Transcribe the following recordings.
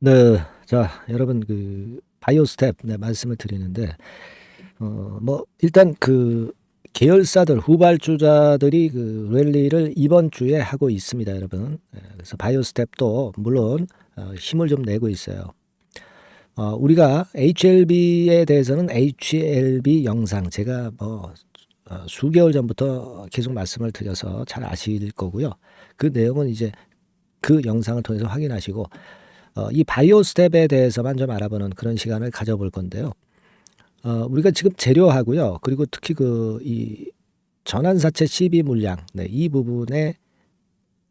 네. 자, 여러분 그 바이오 스텝 네 말씀을 드리는데 어 뭐 일단 그 계열사들 후발주자들이 그 랠리를 이번 주에 하고 있습니다, 여러분. 예 그래서 바이오 스텝도 물론 어 힘을 좀 내고 있어요. 어 우리가 HLB에 대해서는 HLB 영상 제가 뭐 어 수개월 전부터 계속 말씀을 드려서 잘 아실 거고요. 그 내용은 이제 그 영상을 통해서 확인하시고 어 이 바이오 스텝에 대해서만 좀 알아보는 그런 시간을 가져볼 건데요. 어 우리가 지금 재료하고요. 그리고 특히 그 이 전환사채 CB 물량 네 이 부분의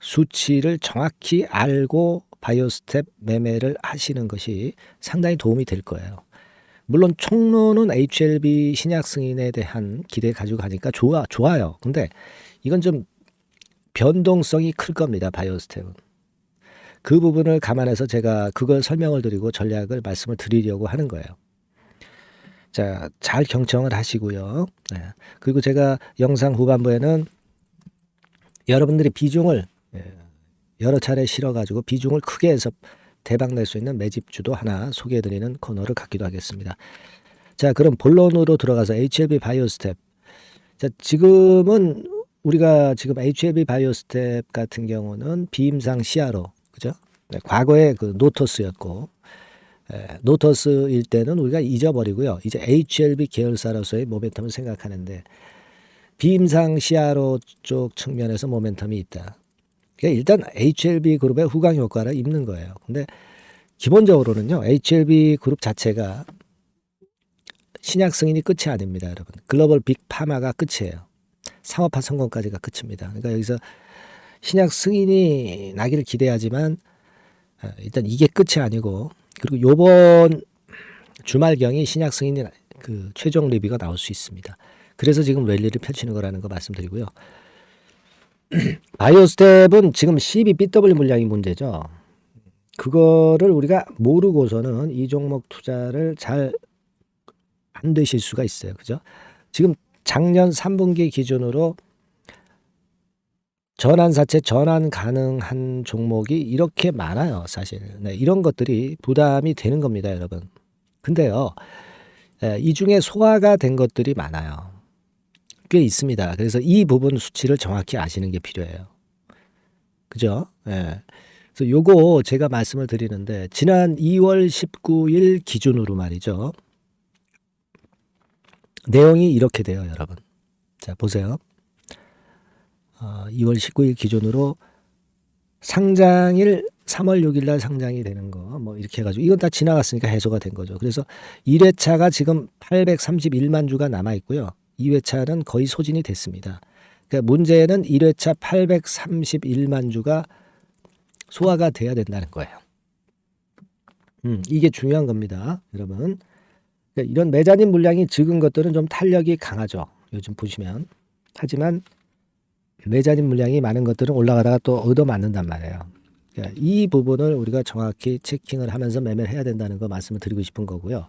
수치를 정확히 알고 바이오 스텝 매매를 하시는 것이 상당히 도움이 될 거예요. 물론 총론은 HLB 신약 승인에 대한 기대 가지고 가니까 좋아 좋아요. 근데 이건 좀 변동성이 클 겁니다, 바이오 스텝은. 그 부분을 감안해서 제가 그걸 설명을 드리고 전략을 말씀을 드리려고 하는 거예요. 자, 잘 경청을 하시고요. 네. 그리고 제가 영상 후반부에는 여러분들이 비중을 예 여러 차례 실어 가지고 비중을 크게 해서 대박 낼 수 있는 매집주도 하나 소개해 드리는 코너를 갖기도 하겠습니다. 자, 그럼 본론으로 들어가서 HLB 바이오 스텝. 자, 지금은 우리가 지금 HLB 바이오 스텝 같은 경우는 비임상 시야로 그죠? 네, 과거에 그 노터스였고 예 노터스일 때는 우리가 잊어버리고요. 이제 HLB 계열사로서의 모멘텀을 생각하는데 비임상 시야로 쪽 측면에서 모멘텀이 있다. 그러니까 일단 HLB 그룹의 후광 효과를 입는 거예요. 근데 기본적으로는요. HLB 그룹 자체가 신약 승인이 끝이 아닙니다, 여러분. 글로벌 빅 파마가 끝이에요. 상업화 성공까지가 끝입니다. 그러니까 여기서 신약 승인이 나기를 기대하지만 어 일단 이게 끝이 아니고 그리고 요번 주말경이 신약 승인이 그 최종 리뷰가 나올 수 있습니다. 그래서 지금 랠리를 펼치는 거라는 거 말씀드리고요. 바이오 스텝은 지금 CBBW 물량이 문제죠. 그거를 우리가 모르고서는 이 종목 투자를 잘 안 되실 수가 있어요. 그죠? 지금 작년 3분기 기준으로 전환사채 전환 가능한 종목이 이렇게 많아요, 사실. 네, 이런 것들이 부담이 되는 겁니다, 여러분. 근데요. 예, 이 중에 소화가 된 것들이 많아요. 꽤 있습니다. 그래서 이 부분 수치를 정확히 아시는 게 필요해요. 그죠? 예. 그래서 요거 제가 말씀을 드리는데 지난 2월 19일 기준으로 말이죠. 내용이 이렇게 돼요, 여러분. 자, 보세요. 어 2월 19일 기준으로 상장일 3월 6일 날 상장이 되는 거 뭐 이렇게 해 가지고 이건 다 지나갔으니까 해소가 된 거죠. 그래서 1 회차가 지금 831만 주가 남아 있고요. 2 회차는 거의 소진이 됐습니다. 그러니까 문제는 1 회차 831만 주가 소화가 돼야 된다는 거예요. 음 이게 중요한 겁니다, 여러분. 그러니까 이런 매자님 물량이 적은 것들은 좀 탄력이 강하죠, 요즘 보시면. 하지만 매자님 물량이 많은 것들은 올라가다가 또 얻어맞는단 말이에요. 그러니까 이 부분을 우리가 정확히 체킹을 하면서 매매를 해야 된다는 거 말씀을 드리고 싶은 거고요.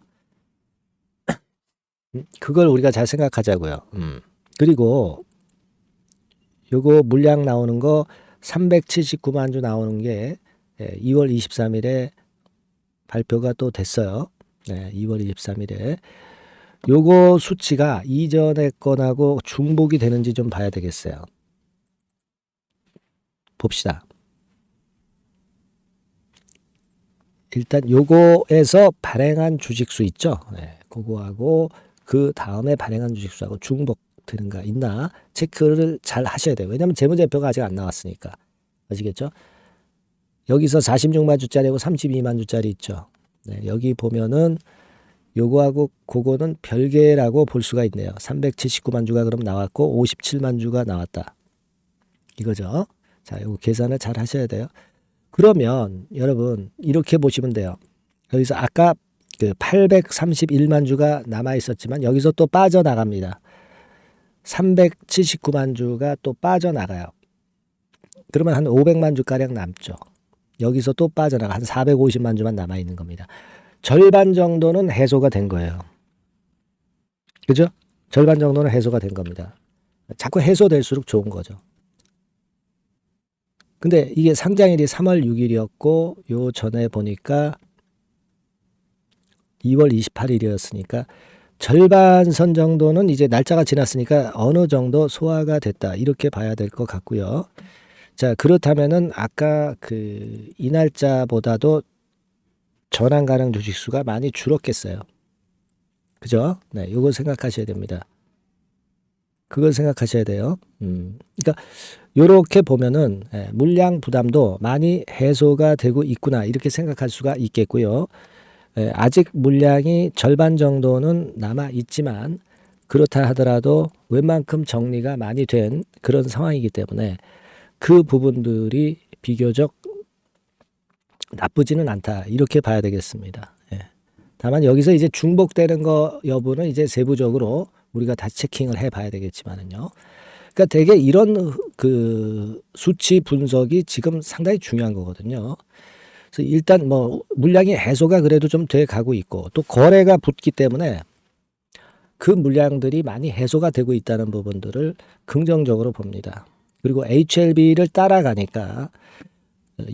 음 그걸 우리가 잘 생각하자고요. 음. 그리고 요거 물량 나오는 거 379만 주 나오는 게예 2월 23일에 발표가 또 됐어요. 네 2월 23일에. 요거 수치가 이전의 건하고 중복이 되는지 좀 봐야 되겠어요. 봅시다. 일단 요거에서 발행한 주식수 있죠? 네. 그거하고 그 다음에 발행한 주식수하고 중복 되는가 있나 체크를 잘 하셔야 돼요. 왜냐하면 재무제표가 아직 안 나왔으니까. 아시겠죠? 여기서 46만 주짜리하고 32만 주짜리 있죠. 네, 여기 보면은 요거하고 고거는 별개라고 볼 수가 있네요. 379만 주가 그럼 나왔고 57만 주가 나왔다. 이거죠. 자, 요거 계산을 잘 하셔야 돼요. 그러면 여러분 이렇게 보시면 돼요. 여기서 아까 그 831만 주가 남아 있었지만 여기서 또 빠져나갑니다. 379만 주가 또 빠져나가요. 그러면 한 500만 주 가량 남죠. 여기서 또 빠져나가 한 450만 주만 남아 있는 겁니다. 절반 정도는 해소가 된 거예요. 그죠? 절반 정도는 해소가 된 겁니다. 자꾸 해소될수록 좋은 거죠. 근데 이게 상장일이 3월 6일이었고 요 전에 보니까 2월 28일이었으니까 절반 선 정도는 이제 날짜가 지났으니까 어느 정도 소화가 됐다 이렇게 봐야 될 것 같고요. 자 그렇다면은 아까 그 이 날짜보다도 전환 가능 주식 수가 많이 줄었겠어요. 그죠? 네, 요거 생각하셔야 됩니다. 그걸 생각하셔야 돼요. 음, 그러니까 요렇게 보면은 예, 물량 부담도 많이 해소가 되고 있구나 이렇게 생각할 수가 있겠고요. 예, 아직 물량이 절반 정도는 남아 있지만 그렇다 하더라도 웬만큼 정리가 많이 된 그런 상황이기 때문에 그 부분들이 비교적 나쁘지는 않다 이렇게 봐야 되겠습니다. 예. 다만 여기서 이제 중복되는 거 여부는 이제 세부적으로 우리가 다시 체킹을 해봐야 되겠지만은요. 그러니까 되게 이런 그 수치 분석이 지금 상당히 중요한 거거든요. 그래서 일단 뭐 물량이 해소가 그래도 좀 돼 가고 있고 또 거래가 붙기 때문에 그 물량들이 많이 해소가 되고 있다는 부분들을 긍정적으로 봅니다. 그리고 HLB를 따라가니까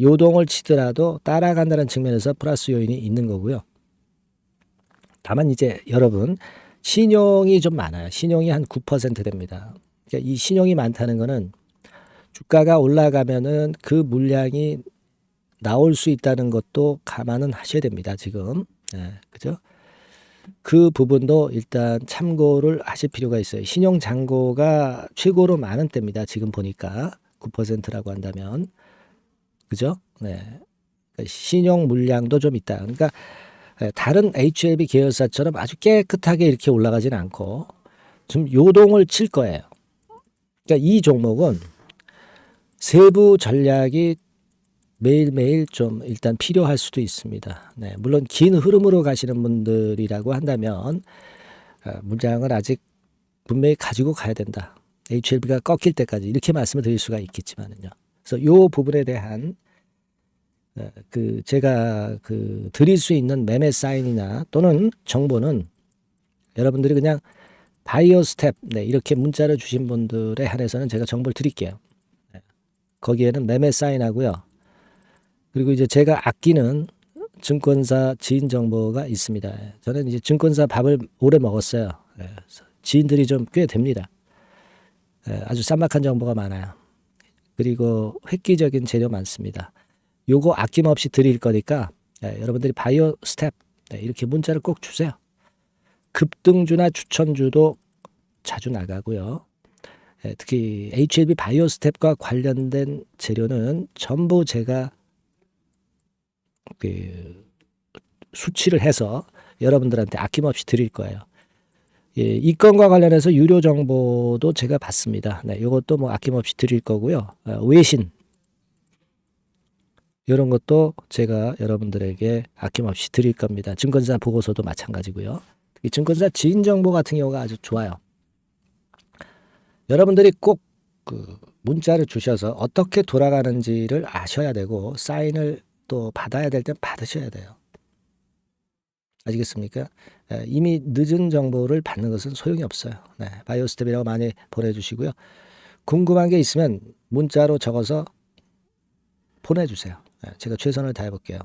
요동을 치더라도 따라간다는 측면에서 플러스 요인이 있는 거고요. 다만 이제 여러분 신용이 좀 많아요. 신용이 한 9% 됩니다. 그러니까 이 신용이 많다는 거는 주가가 올라가면은 그 물량이 나올 수 있다는 것도 감안은 하셔야 됩니다. 지금. 예, 그죠? 그 부분도 일단 참고를 하실 필요가 있어요. 신용 잔고가 최고로 많은 때입니다. 지금 보니까 9%라고 한다면. 그죠? 네. 그러니까 신용 물량도 좀 있다. 그러니까 예, 다른 HLB 계열사처럼 아주 깨끗하게 이렇게 올라가지는 않고 좀 요동을 칠 거예요. 그러니까 이 종목은 세부 전략이 매일매일 좀 일단 필요할 수도 있습니다. 네, 물론 긴 흐름으로 가시는 분들이라고 한다면 어, 물량을 아직 분명히 가지고 가야 된다. HLB가 꺾일 때까지 이렇게 말씀을 드릴 수가 있겠지만은요. 그래서 요 부분에 대한 어, 그 제가 그 드릴 수 있는 매매 사인이나 또는 정보는 여러분들이 그냥 바이오 스텝 네, 이렇게 문자를 주신 분들에 한해서는 제가 정보를 드릴게요. 네, 거기에는 매매 사인하고요. 그리고 이제 제가 아끼는 증권사 지인 정보가 있습니다. 저는 이제 증권사 밥을 오래 먹었어요. 예, 지인들이 좀 꽤 됩니다. 예, 아주 쌈박한 정보가 많아요. 그리고 획기적인 재료 많습니다. 요거 아낌없이 드릴 거니까 예, 여러분들이 바이오 스텝 네, 이렇게 문자를 꼭 주세요. 급등주나 추천주도 자주 나가고요. 예, 특히 HLB 바이오 스텝과 관련된 재료는 전부 제가 그 수치를 해서 여러분들한테 아낌없이 드릴 거예요. 예, 이 건과 관련해서 유료 정보도 제가 받습니다. 네, 이것도 뭐 아낌없이 드릴 거고요. 어, 외신 이런 것도 제가 여러분들에게 아낌없이 드릴 겁니다. 증권사 보고서도 마찬가지고요. 이 증권사 지인 정보 같은 경우가 아주 좋아요. 여러분들이 꼭 그 문자를 주셔서 어떻게 돌아가는지를 아셔야 되고 사인을 또 받아야 될 땐 받으셔야 돼요. 아시겠습니까? 예, 이미 늦은 정보를 받는 것은 소용이 없어요. 네, 바이오스텝이라고 많이 보내주시고요. 궁금한 게 있으면 문자로 적어서 보내주세요. 예, 제가 최선을 다해 볼게요.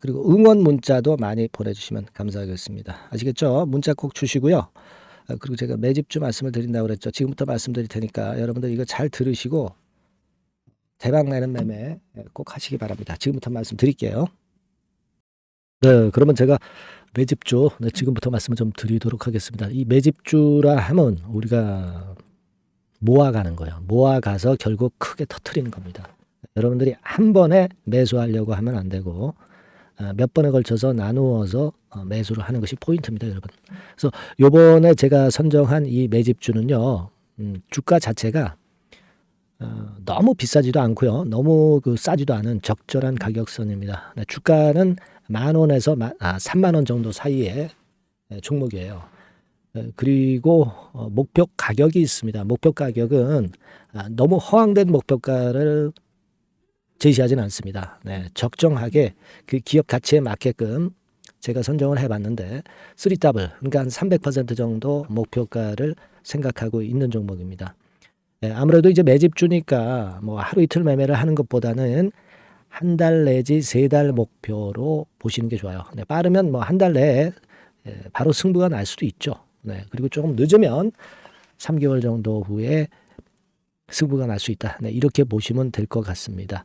그리고 응원 문자도 많이 보내주시면 감사하겠습니다. 아시겠죠? 문자 꼭 주시고요. 아, 그리고 제가 매집주 말씀을 드린다고 그랬죠. 지금부터 말씀드릴 테니까 여러분들 이거 잘 들으시고 대박 내는 매매 꼭 하시기 바랍니다. 지금부터 말씀드릴게요. 네, 그러면 제가 매집주 네, 지금부터 말씀을 좀 드리도록 하겠습니다. 이 매집주라 하면 우리가 모아가는 거예요. 모아가서 결국 크게 터트리는 겁니다. 여러분들이 한 번에 매수하려고 하면 안 되고 아, 몇 번에 걸쳐서 나누어서 어, 매수를 하는 것이 포인트입니다, 여러분. 그래서 요번에 제가 선정한 이 매집주는요, 음, 주가 자체가 어, 너무 비싸지도 않고요. 너무 그 싸지도 않은 적절한 가격선입니다. 네, 주가는 만 원에서 만, 아, 3만 원 정도 사이의 네, 종목이에요. 네, 그리고 어, 목표 가격이 있습니다. 목표 가격은 아, 너무 허황된 목표가를 제시하지는 않습니다. 네, 적정하게 그 기업 가치에 맞게끔 제가 선정을 해봤는데 3더블 그러니까 한 300% 정도 목표가를 생각하고 있는 종목입니다. 예, 아무래도 이제 매집 주니까 뭐 하루 이틀 매매를 하는 것보다는 한 달 내지 세 달 목표로 보시는 게 좋아요. 네, 빠르면 뭐 한 달 내에 예, 바로 승부가 날 수도 있죠. 네, 그리고 조금 늦으면 3개월 정도 후에 승부가 날 수 있다. 네, 이렇게 보시면 될 것 같습니다.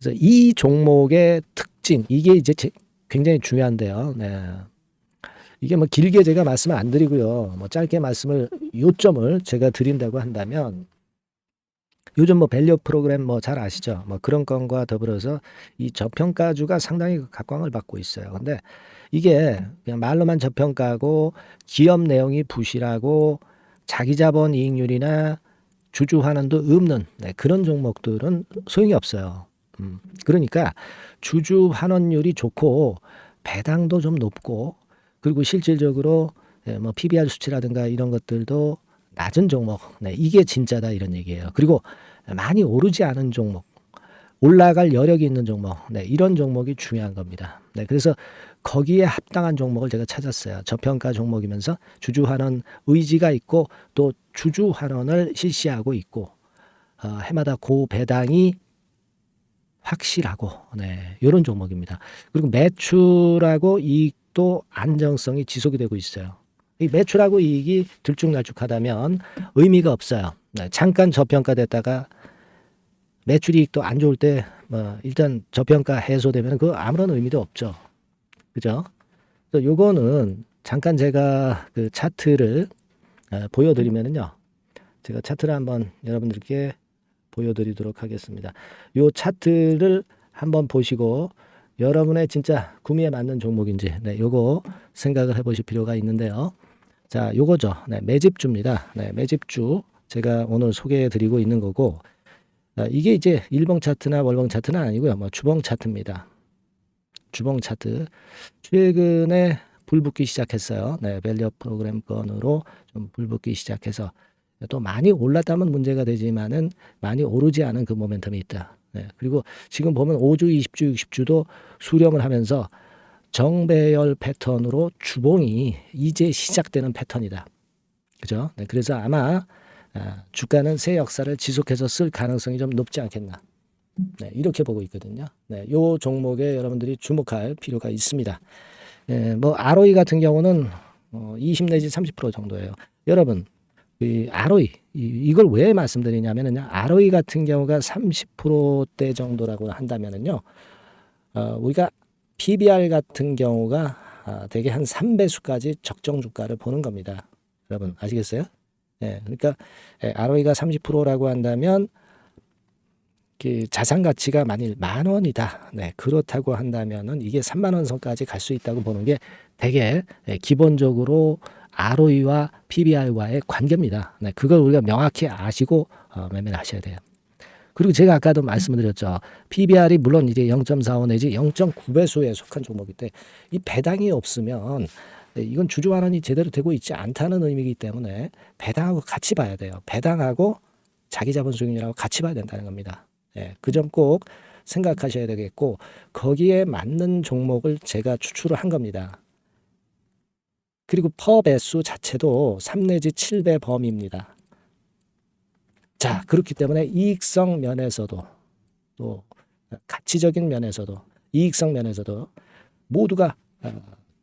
그래서 이 종목의 특징 이게 이제 제- 굉장히 중요한데요. 네. 이게 뭐 길게 제가 말씀을 안 드리고요. 뭐 짧게 말씀을 요점을 제가 드린다고 한다면 요즘 뭐 밸류 프로그램 뭐 잘 아시죠? 뭐 그런 건과 더불어서 이 저평가주가 상당히 각광을 받고 있어요. 근데 이게 그냥 말로만 저평가고 기업 내용이 부실하고 자기 자본 이익률이나 주주 환원도 없는 네, 그런 종목들은 소용이 없어요. 음, 그러니까 주주 환원율이 좋고 배당도 좀 높고 그리고 실질적으로 예, 뭐 PBR 수치라든가 이런 것들도 낮은 종목, 네, 이게 진짜다 이런 얘기예요. 그리고 많이 오르지 않은 종목, 올라갈 여력이 있는 종목, 네, 이런 종목이 중요한 겁니다. 네, 그래서 거기에 합당한 종목을 제가 찾았어요. 저평가 종목이면서 주주 환원 의지가 있고 또 주주 환원을 실시하고 있고 어, 해마다 고 배당이 확실하고 네, 이런 종목입니다. 그리고 매출하고 이익도 안정성이 지속이 되고 있어요. 이 매출하고 이익이 들쭉날쭉하다면 의미가 없어요. 네, 잠깐 저평가됐다가 매출 이익도 안 좋을 때 뭐 일단 저평가 해소되면 그 아무런 의미도 없죠. 그죠? 그래서 요거는 잠깐 제가 그 차트를 어, 보여드리면은요. 제가 차트를 한번 여러분들께 보여드리도록 하겠습니다. 요 차트를 한번 보시고 여러분의 진짜 구미에 맞는 종목인지 네, 요거 생각을 해보실 필요가 있는데요. 자, 요거죠. 네, 매집주입니다. 네, 매집주 제가 오늘 소개해드리고 있는 거고 아, 이게 이제 일봉 차트나 월봉 차트는 아니고요. 뭐 주봉 차트입니다. 주봉 차트 최근에 불붙기 시작했어요. 네, 밸류 프로그램 건으로 좀 불붙기 시작해서 또 많이 올랐다면 문제가 되지만은 많이 오르지 않은 그 모멘텀이 있다. 네, 그리고 지금 보면 5주, 20주, 60주도 수렴을 하면서 정배열 패턴으로 주봉이 이제 시작되는 패턴이다. 그죠? 네, 그래서 아마 아, 주가는 새 역사를 지속해서 쓸 가능성이 좀 높지 않겠나. 네, 이렇게 보고 있거든요. 네, 요 종목에 여러분들이 주목할 필요가 있습니다. 예, 뭐 ROE 같은 경우는 어, 20 내지 30% 정도예요. 여러분, 이 ROE 이, 이걸 왜 말씀드리냐면은요. ROE 같은 경우가 30%대 정도라고 한다면은요. 어, 우리가 PBR 같은 경우가 아, 대개 한 3배수까지 적정 주가를 보는 겁니다. 여러분 아시겠어요? 예, 그러니까 예, ROE가 30%라고 한다면 그 자산 가치가 만일 만 원이다. 네, 그렇다고 한다면은 이게 3만 원 선까지 갈 수 있다고 보는 게 되게 예, 기본적으로 ROE와 PBR과의 관계입니다. 네, 그걸 우리가 명확히 아시고 어, 매매를 하셔야 돼요. 그리고 제가 아까도 말씀드렸죠. PBR이 물론 이제 0.45 내지 0.9배수에 속한 종목일 때이 배당이 없으면 네, 이건 주주 환원이 제대로 되고 있지 않다는 의미이기 때문에 배당하고 같이 봐야 돼요. 배당하고 자기 자본 수익률하고 같이 봐야 된다는 겁니다. 예, 그 점 꼭 생각하셔야 되겠고 거기에 맞는 종목을 제가 추출을 한 겁니다. 그리고 퍼 배수 자체도 3 내지 7배 범위입니다. 자, 그렇기 때문에 이익성 면에서도 또 가치적인 면에서도 이익성 면에서도 모두가 어,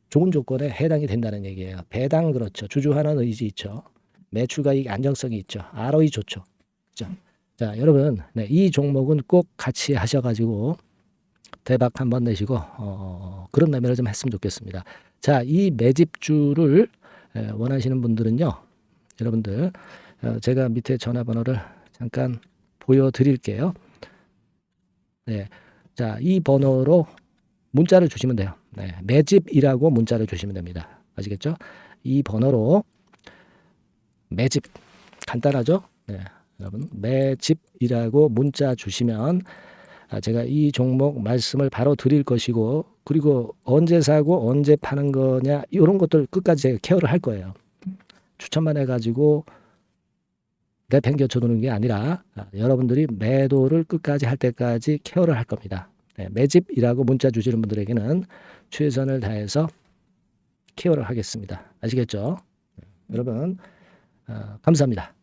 좋은 조건에 해당이 된다는 얘기예요. 배당 그렇죠. 주주 환원 의지 있죠. 매출과 이익 안정성이 있죠. ROE 좋죠. 그죠? 자, 여러분, 네, 이 종목은 꼭 같이 하셔가지고 대박 한번 내시고 어, 그런 매매를 좀 했으면 좋겠습니다. 자, 이 매집주를 에, 원하시는 분들은요, 여러분들 어, 제가 밑에 전화번호를 잠깐 보여드릴게요. 네, 자, 이 번호로 문자를 주시면 돼요. 네, 매집이라고 문자를 주시면 됩니다. 아시겠죠? 이 번호로 매집 간단하죠? 네, 여러분 매집이라고 문자 주시면 아, 제가 이 종목 말씀을 바로 드릴 것이고 그리고 언제 사고 언제 파는 거냐 이런 것들 끝까지 제가 케어를 할 거예요. 추천만 해가지고 내팽겨 쳐 두는 게 아니라 아, 여러분들이 매도를 끝까지 할 때까지 케어를 할 겁니다. 네, 매집이라고 문자 주시는 분들에게는 최선을 다해서 케어를 하겠습니다. 아시겠죠? 네, 여러분 어, 감사합니다.